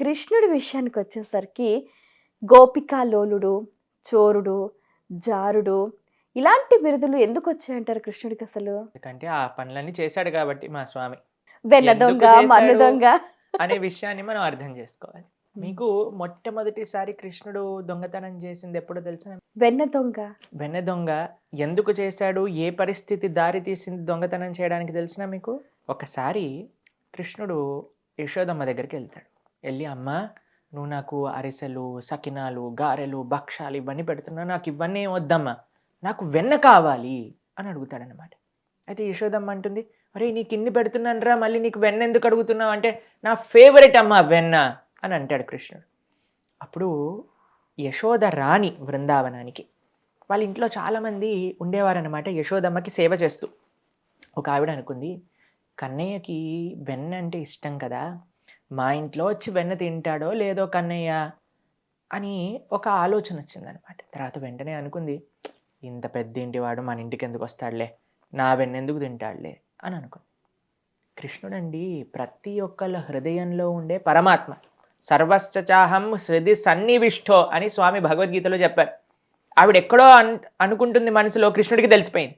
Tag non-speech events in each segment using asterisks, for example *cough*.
కృష్ణుడి విషయానికి వచ్చేసరికి గోపికాలోలుడు చోరుడు జారుడు ఇలాంటి బిరుదులు ఎందుకు వచ్చాయంటారు కృష్ణుడికి అసలు? ఎందుకంటే ఆ పనులన్నీ చేశాడు కాబట్టి మా స్వామి. వెన్న ఎందుకు దొంగ మన్ను చేశాడు? దొంగ. అనే విషయాన్ని మనం అర్థం చేసుకోవాలి. మీకు మొట్టమొదటిసారి కృష్ణుడు దొంగతనం చేసింది ఎప్పుడో తెలుసా వెన్న దొంగ. వెన్న దొంగ ఎందుకు చేశాడు? ఏ పరిస్థితి దారి తీసింది దొంగతనం చేయడానికి తెలిసినా మీకు? ఒకసారి కృష్ణుడు యశోదమ్మ దగ్గరికి వెళ్తాడు. వెళ్ళి అమ్మ నువ్వు నాకు అరిసెలు సకినాలు గారెలు భక్షాలు ఇవన్నీ పెడుతున్నా నాకు ఇవన్నీ వద్దమ్మా నాకు వెన్న కావాలి అని అడుగుతాడనమాట అయితే యశోదమ్మ అంటుంది అరే నీకు ఇన్ని పెడుతున్నాను రా మళ్ళీ నీకు వెన్న ఎందుకు అడుగుతున్నావు? అంటే నా ఫేవరెట్ అమ్మ వెన్న అని అంటాడు కృష్ణుడు. అప్పుడు యశోద రాణి బృందావనానికి వాళ్ళ ఇంట్లో చాలామంది ఉండేవారనమాట యశోదమ్మకి సేవ చేస్తూ. ఒక ఆవిడ అనుకుంది కన్నయ్యకి వెన్న అంటే ఇష్టం కదా మా ఇంట్లో వచ్చి వెన్న తింటాడో లేదో కన్నయ్య అని ఒక ఆలోచన వచ్చిందనమాట. తర్వాత వెంటనే అనుకుంది ఇంత పెద్ద ఇంటివాడు మన ఇంటికి ఎందుకు వస్తాడులే? నా వెన్న ఎందుకు తింటాడులే? అని అనుకుంది. కృష్ణుడండి ప్రతి ఒక్కళ్ళ హృదయంలో ఉండే పరమాత్మ సర్వశ్చాహం హృది సన్నివిష్టో అని స్వామి భగవద్గీతలో చెప్పారు. ఆవిడ ఎక్కడో అన్ అనుకుంటుంది మనసులో కృష్ణుడికి తెలిసిపోయింది.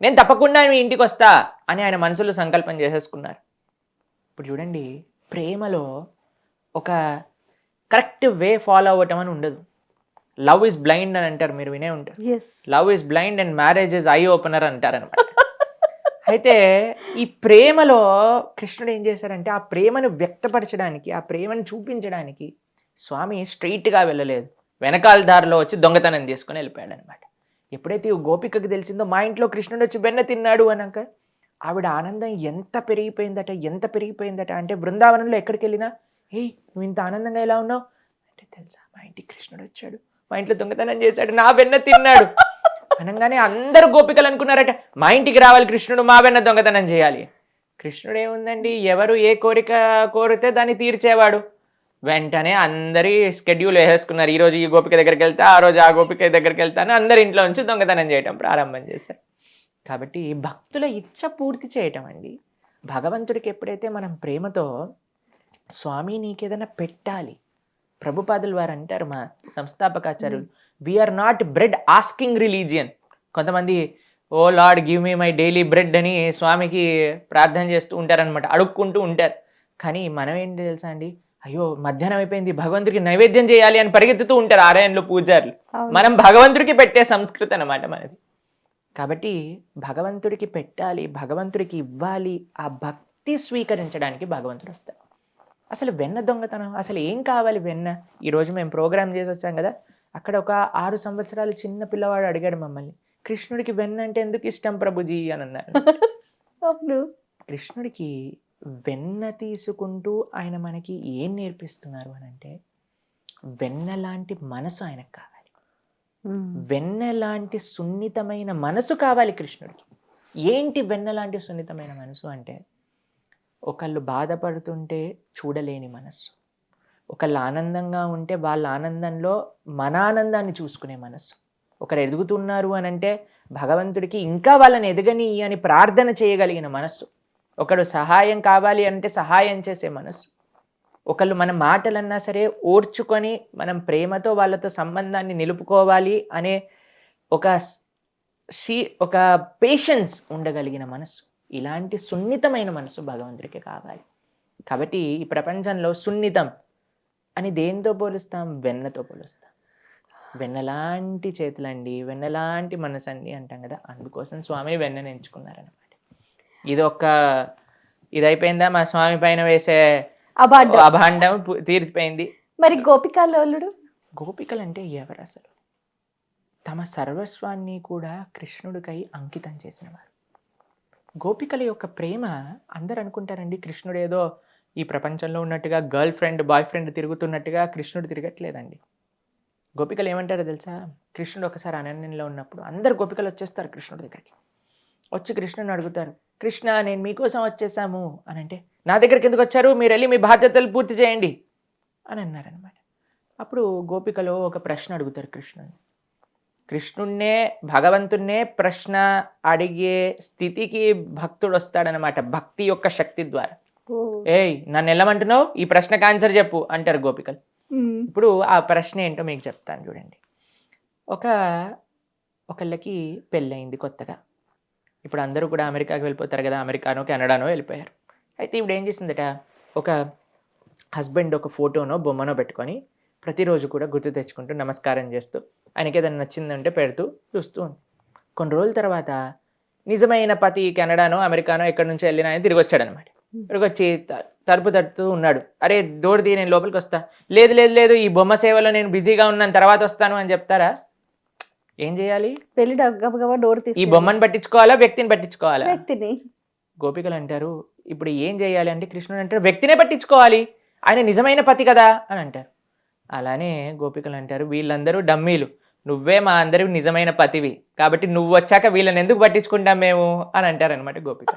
నేను తప్పకుండా మీ ఇంటికి వస్తా అని ఆయన మనసులో సంకల్పం చేసేసుకున్నారు. ఇప్పుడు చూడండి ప్రేమలో ఒక కరెక్ట్ వే ఫాలో అవ్వటం అని ఉండదు. లవ్ ఇస్ బ్లైండ్ అని అంటారు మీరు వినే ఉంటారు. Love is blind and marriage is eye opener అంటారు అనమాట *laughs* అయితే ఈ ప్రేమలో కృష్ణుడు ఏం చేశారంటే ఆ ప్రేమను వ్యక్తపరచడానికి ఆ ప్రేమను చూపించడానికి స్వామి స్ట్రైట్గా వెళ్ళలేదు. వెనకాల దారిలో వచ్చి దొంగతనం చేసుకొని వెళ్ళిపోయాడు అనమాట ఎప్పుడైతే ఈ గోపికకి తెలిసిందో మా ఇంట్లో కృష్ణుడు వచ్చి వెన్న తిన్నాడు అన్నాక ఆవిడ ఆనందం ఎంత పెరిగిపోయిందట ఎంత పెరిగిపోయిందట? అంటే బృందావనంలో ఎక్కడికి వెళ్ళినా ఏయ్ నువ్వు ఇంత ఆనందంగా ఎలా ఉన్నావు? అంటే తెలుసా మా ఇంటికి కృష్ణుడు వచ్చాడు. మా ఇంట్లో దొంగతనం చేశాడు. నా వెన్న తిన్నాడు. అనగానే అందరూ గోపికలు అనుకున్నారట మా ఇంటికి రావాలి కృష్ణుడు మా వెన్న దొంగతనం చేయాలి. కృష్ణుడు ఏముందండి? ఎవరు ఏ కోరిక కోరితే దాన్ని తీర్చేవాడు. వెంటనే అందరి స్కెడ్యూల్ వేసేసుకున్నారు. ఈ రోజు ఈ గోపిక దగ్గరికి వెళ్తా ఆ రోజు ఆ గోపిక దగ్గరికి వెళ్తాను అందరి ఇంట్లో నుంచి దొంగతనం చేయటం ప్రారంభం చేశారు. కాబట్టి భక్తుల ఇచ్చ పూర్తి చేయటం అండి. భగవంతుడికి ఎప్పుడైతే మనం ప్రేమతో స్వామి నీకేదైనా పెట్టాలి ప్రభుపాదులు వారు అంటారు మా సంస్థాపకాచార్యులు we are not bread asking religion కొంతమంది O lord give me my daily bread అని స్వామికి ప్రార్థన చేస్తూ ఉంటారనమాట అడుక్కుంటూ ఉంటారు. కానీ మనం ఏంటి తెలుసా అండి? అయ్యో మధ్యాహ్నం అయిపోయింది భగవంతుడికి నైవేద్యం చేయాలి అని పరిగెత్తుతూ ఉంటారు ఆలయంలో పూజారులు. మనం భగవంతుడికి పెట్టే సంస్కృతి అన్నమాట మనది. కాబట్టి భగవంతుడికి పెట్టాలి భగవంతుడికి ఇవ్వాలి ఆ భక్తి స్వీకరించడానికి భగవంతుడు వస్తాడు. అసలు వెన్న దొంగతనం అసలు ఏం కావాలి వెన్న? ఈరోజు మేము ప్రోగ్రామ్ చేసి వచ్చాం కదా అక్కడ ఒక ఆరు సంవత్సరాలు చిన్న పిల్లవాడు అడిగాడు మమ్మల్ని కృష్ణుడికి వెన్న అంటే ఎందుకు ఇష్టం ప్రభుజీ? అని అన్నారు. *laughs* అవును. కృష్ణుడికి వెన్న తీసుకుంటూ ఆయన మనకి ఏం నేర్పిస్తున్నారు అని అంటే వెన్న లాంటి మనసు ఆయనకు కావాలి. వెన్న లాంటి సున్నితమైన మనసు కావాలి కృష్ణుడికి. ఏంటి వెన్న లాంటి సున్నితమైన మనసు అంటే ఒకళ్ళు బాధపడుతుంటే చూడలేని మనస్సు. ఒకళ్ళు ఆనందంగా ఉంటే వాళ్ళ ఆనందంలో మన ఆనందాన్ని చూసుకునే మనస్సు. ఒకరు ఎదుగుతున్నారు అని అంటే భగవంతుడికి ఇంకా వాళ్ళని ఎదగని అని ప్రార్థన చేయగలిగిన మనస్సు. ఒకడు సహాయం కావాలి అంటే సహాయం చేసే మనస్సు. ఒకళ్ళు మన మాటలన్నా సరే ఓర్చుకొని మనం ప్రేమతో వాళ్ళతో సంబంధాన్ని నిలుపుకోవాలి అనే ఒక షీ ఒక పేషెన్స్ ఉండగలిగిన మనసు. ఇలాంటి సున్నితమైన మనసు భగవంతుడికి కావాలి. కాబట్టి ఈ ప్రపంచంలో సున్నితం అని దేంతో పోలుస్తాం? వెన్నతో పోలుస్తాం. వెన్నలాంటి చేతులండి వెన్నలాంటి మనసు అండి అంటాం కదా. అందుకోసం స్వామి వెన్నను ఎంచుకున్నారనమాట ఇది ఒక ఇది అయిపోయిందా మా స్వామి పైన వేసే అభాండం పు- తీరిపోయింది. మరి గోపికాలోలుడు గోపికలు అంటే ఎవరు అసలు తమ సర్వస్వాన్ని కూడా కృష్ణుడికై అంకితం చేసినవారు. గోపికల యొక్క ప్రేమ అందరు అనుకుంటారండి కృష్ణుడు ఏదో ఈ ప్రపంచంలో ఉన్నట్టుగా గర్ల్ ఫ్రెండ్ బాయ్ ఫ్రెండ్ తిరుగుతున్నట్టుగా కృష్ణుడు తిరగట్లేదండి. గోపికలు ఏమంటారో తెలుసా? కృష్ణుడు ఒకసారి అనన్యంలో ఉన్నప్పుడు అందరు గోపికలు వచ్చేస్తారు కృష్ణుడి దగ్గరికి. వచ్చి కృష్ణుని అడుగుతారు కృష్ణ నేను మీకోసం వచ్చేసాము. అని అంటే నా దగ్గరికి ఎందుకు వచ్చారు? మీరు వెళ్ళి మీ బాధ్యతలు పూర్తి చేయండి. అని అన్నారనమాట అప్పుడు గోపికలో ఒక ప్రశ్న అడుగుతారు కృష్ణుని కృష్ణుణ్ణే భగవంతుణ్ణే ప్రశ్న అడిగే స్థితికి భక్తుడు వస్తాడనమాట భక్తి యొక్క శక్తి ద్వారా. ఏయ్ నన్ను వెళ్ళమంటున్నావు? ఈ ప్రశ్నకు ఆన్సర్ చెప్పు. అంటారు గోపికలు. ఇప్పుడు ఆ ప్రశ్న ఏంటో మీకు చెప్తాను చూడండి. ఒక ఒకళ్ళకి పెళ్ళయింది కొత్తగా. ఇప్పుడు అందరూ కూడా అమెరికాకి వెళ్ళిపోతారు కదా అమెరికానో కెనడానో వెళ్ళిపోయారు. అయితే ఇప్పుడు ఏం చేసిందట? ఒక హస్బెండ్ ఒక ఫోటోనో బొమ్మనో పెట్టుకొని ప్రతిరోజు కూడా గుర్తు తెచ్చుకుంటూ నమస్కారం చేస్తూ ఆయనకి ఏదైనా నచ్చిందంటే పెడుతూ చూస్తూ ఉంది. కొన్ని రోజుల తర్వాత నిజమైన పతి కెనడానో అమెరికానో ఎక్కడి నుంచి వెళ్ళినా ఆయన తిరిగి వచ్చాడనమాట తిరిగి వచ్చి తలుపు తట్టుతూ ఉన్నాడు. అరే దోడిది నేను లోపలికి వస్తా. లేదు లేదు లేదు ఈ బొమ్మ సేవలో నేను బిజీగా ఉన్నాను తర్వాత వస్తాను అని చెప్తారా? ఏం చేయాలి? పెళ్ళి గబగబా డోర్ ఈ తీసి బొమ్మను పట్టించుకోవాలా వ్యక్తిని పట్టించుకోవాలా? వ్యక్తిని. గోపికలు అంటారు ఇప్పుడు ఏం చేయాలి? అంటే కృష్ణుడు అంటారు వ్యక్తినే పట్టించుకోవాలి. ఆయన నిజమైన పతి కదా అని అంటారు. అలానే గోపికలు అంటారు వీళ్ళందరూ డమ్మీలు. నువ్వే మా అందరూ నిజమైన పతివి. కాబట్టి నువ్వు వచ్చాక వీళ్ళని ఎందుకు పట్టించుకుంటాం మేము? అని అంటారనమాట గోపిక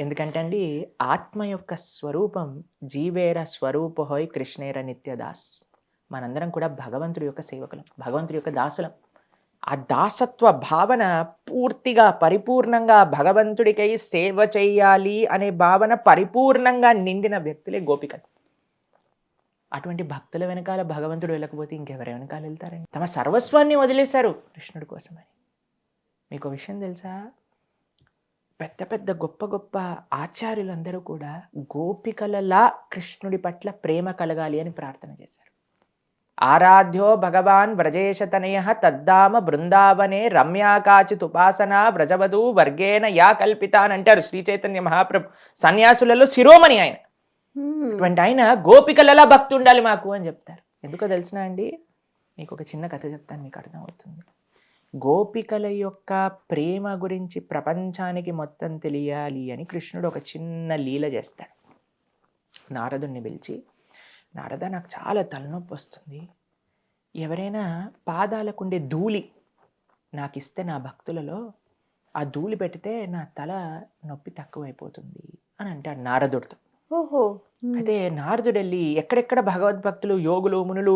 ఎందుకంటే అండి ఆత్మ యొక్క స్వరూపం జీవేర స్వరూపహోయ్ కృష్ణేర నిత్యదాస్ మనందరం కూడా భగవంతుడి యొక్క సేవకులం భగవంతుడి యొక్క దాసులం. ఆ దాసత్వ భావన పూర్తిగా పరిపూర్ణంగా భగవంతుడికై సేవ చేయాలి అనే భావన పరిపూర్ణంగా నిండిన వ్యక్తులే గోపికలు. అటువంటి భక్తుల వెనకాల భగవంతుడు వెళ్ళకపోతే ఇంకెవరి వెనకాల వెళ్తారని తమ సర్వస్వాన్ని వదిలేశారు కృష్ణుడి కోసమని. మీకు విషయం తెలుసా? పెద్ద పెద్ద గొప్ప గొప్ప ఆచార్యులందరూ కూడా గోపికలలా కృష్ణుడి పట్ల ప్రేమ కలగాలి అని ప్రార్థన చేశారు. ఆరాధ్యో భగవాన్ వ్రజేశతనయ తద్దామ బృందావనే రమ్యాకాచిత్ ఉపాసన వ్రజవధు వర్గేన యా కల్పిత అని అంటారు శ్రీ చైతన్య మహాప్రభు. సన్యాసులలో శిరోమణి ఆయన. అటువంటి ఆయన గోపికలలా భక్తి ఉండాలి మాకు అని చెప్తారు. ఎందుకో తెలిసిన అండి? మీకు ఒక చిన్న కథ చెప్తాను మీకు అర్థమవుతుంది. గోపికల యొక్క ప్రేమ గురించి ప్రపంచానికి మొత్తం తెలియాలి అని కృష్ణుడు ఒక చిన్న లీల చేస్తాడు. నారదుణ్ణి పిలిచి నారద నాకు చాలా తలనొప్పి వస్తుంది. ఎవరైనా పాదాలకుండే ధూళి నాకు ఇస్తే నా భక్తులలో ఆ ధూళి పెడితే నా తల నొప్పి తక్కువైపోతుంది అని అంటాడు నారదుడితో ఓహో. అయితే నారదుడు వెళ్ళి ఎక్కడెక్కడ భగవద్భక్తులు యోగులు మునులు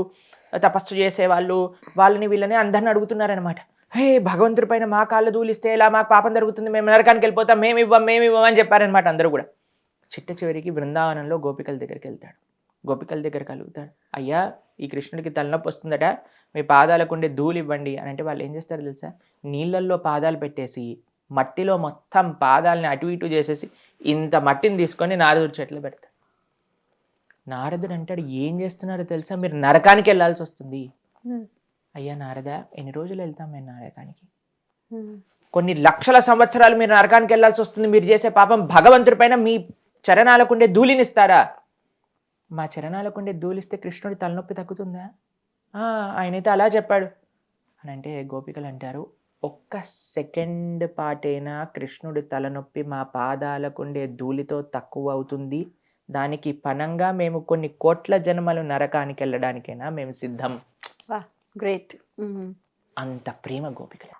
తపస్సు చేసేవాళ్ళు వాళ్ళని వీళ్ళని అందరిని అడుగుతున్నారనమాట హే భగవంతుడి పైన మా కాళ్ళు దూలిస్తే ఇలా మాకు పాపం జరుగుతుంది? మేము నరకానికి వెళ్ళిపోతాం మేము ఇవ్వం మేము ఇవ్వం అని చెప్పారనమాట అందరూ కూడా. చిట్ట చివరికి బృందావనంలో గోపికల దగ్గరికి వెళ్తాడు. గోపికల దగ్గర కలుగుతాడు. అయ్యా ఈ కృష్ణుడికి తలనొప్పి వస్తుందట మీ పాదాలకు ఉండే ధూళి ఇవ్వండి అని అంటే వాళ్ళు ఏం చేస్తారో తెలుసా? నీళ్ళల్లో పాదాలు పెట్టేసి మట్టిలో మొత్తం పాదాలని అటు ఇటు చేసేసి ఇంత మట్టిని తీసుకొని నారదుడి చెట్లు పెడతారు. నారదుడు అంటాడు ఏం చేస్తున్నారో తెలుసా? మీరు నరకానికి వెళ్ళాల్సి వస్తుంది. అయ్యా నారద ఎన్ని రోజులు వెళ్తాం మేము నరకానికి. కొన్ని లక్షల సంవత్సరాలు మీరు నరకానికి వెళ్ళాల్సి వస్తుంది. మీరు చేసే పాపం భగవంతుడి పైన మీ చరణాలకుండే ధూళినిస్తాడా మా చరణాలకుండే ధూళిస్తే కృష్ణుడి తలనొప్పి తగ్గుతుందా? "ఆ, ఆయనైతే అలా చెప్పాడు. అని అంటే గోపికలు అంటారు ఒక్క సెకండ్ పాటైనా కృష్ణుడి తలనొప్పి మా పాదాలకుండే ధూళితో తక్కువ అవుతుంది. దానికి పనంగా మేము కొన్ని కోట్ల జన్మలు నరకానికి వెళ్ళడానికైనా మేము సిద్ధం. గ్రేట్. అంత ప్రేమ గోపికలు